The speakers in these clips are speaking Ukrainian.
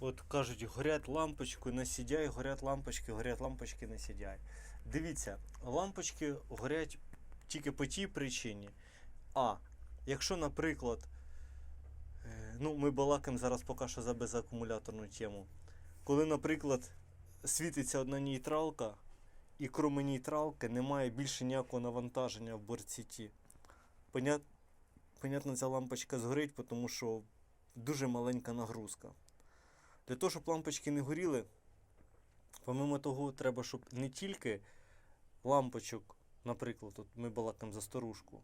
От кажуть, горять лампочки, не сідяй, горять лампочки, горять лампочки, не сідяй. Дивіться, лампочки горять тільки по тій причині. А, якщо, наприклад, е, ну, ми балакаємо зараз поки що за безакумуляторну тему. Коли, наприклад, світиться одна нейтралка, і крім нейтралки немає більше ніякого навантаження в борт-сіті. Понят... Понятно, ця лампочка згорить, тому що дуже маленька нагрузка. Для того, щоб лампочки не горіли, помимо того, треба, щоб не тільки лампочок, наприклад, от ми балакаємо за старушку,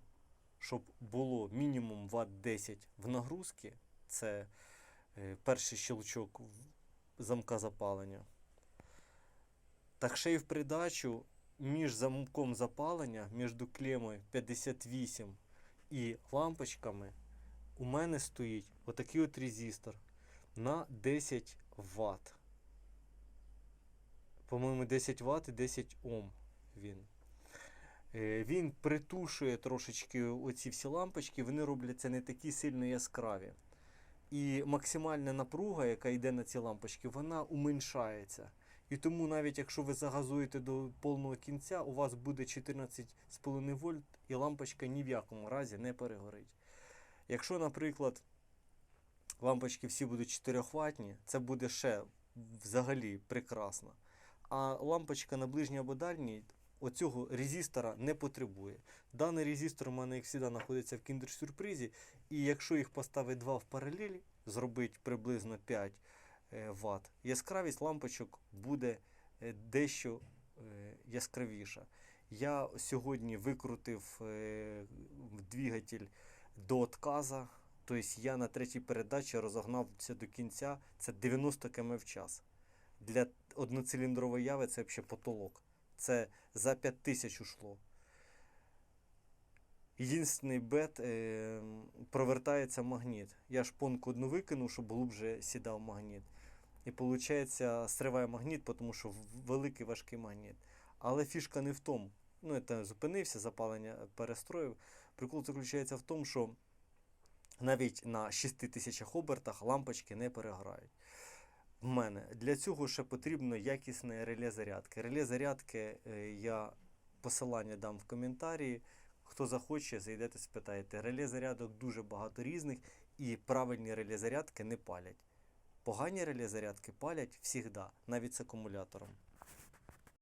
щоб було мінімум Вт 10 в нагрузці, це е, перший щелчок замка запалення. Так ще й в придачу між замком запалення, між клемою 58 і лампочками, у мене стоїть отакий от резистор на 10 Вт. По-моєму, 10 Вт і 10 Ом він. Е, Він притушує трошечки оці всі лампочки, вони робляться не такі сильно яскраві. І максимальна напруга, яка йде на ці лампочки, вона уменьшається. І тому навіть якщо ви загазуєте до повного кінця, у вас буде 14,5 вольт і лампочка ні в якому разі не перегорить. Якщо, наприклад, лампочки всі будуть 4 ватні, це буде ще взагалі прекрасно. А лампочка на ближній або дальній оцього резистора не потребує. Даний резистор у мене, як завжди, знаходиться в кіндер-сюрпризі, і якщо їх поставити два в паралелі, зробити приблизно 5 е, Вт, яскравість лампочок буде е, дещо е, яскравіша. Я сьогодні викрутив двигатель до отказа. Тобто я на третій передачі розогнався до кінця. Це 90 км в час. Для одноциліндрової яви це взагалі потолок. Це за 5 тисяч ушло. Єдиний бет е, провертається магніт. Я шпонку одну викинув, щоб глубже сідав магніт. І виходить, стриває магніт, тому що великий важкий магніт. Але фішка не в тому. Ну, я зупинився, запалення перестроїв. Прикол заключається в тому, що навіть на 6 тисячах обертах лампочки не перегорають. В мене для цього ще потрібно якісне реле зарядки. Реле зарядки е, я посилання дам в коментарі. Хто захоче, зайдете, спитаєте. Реле зарядок дуже багато різних, і правильні реле зарядки не палять. Погані реле зарядки палять завжди, навіть з акумулятором.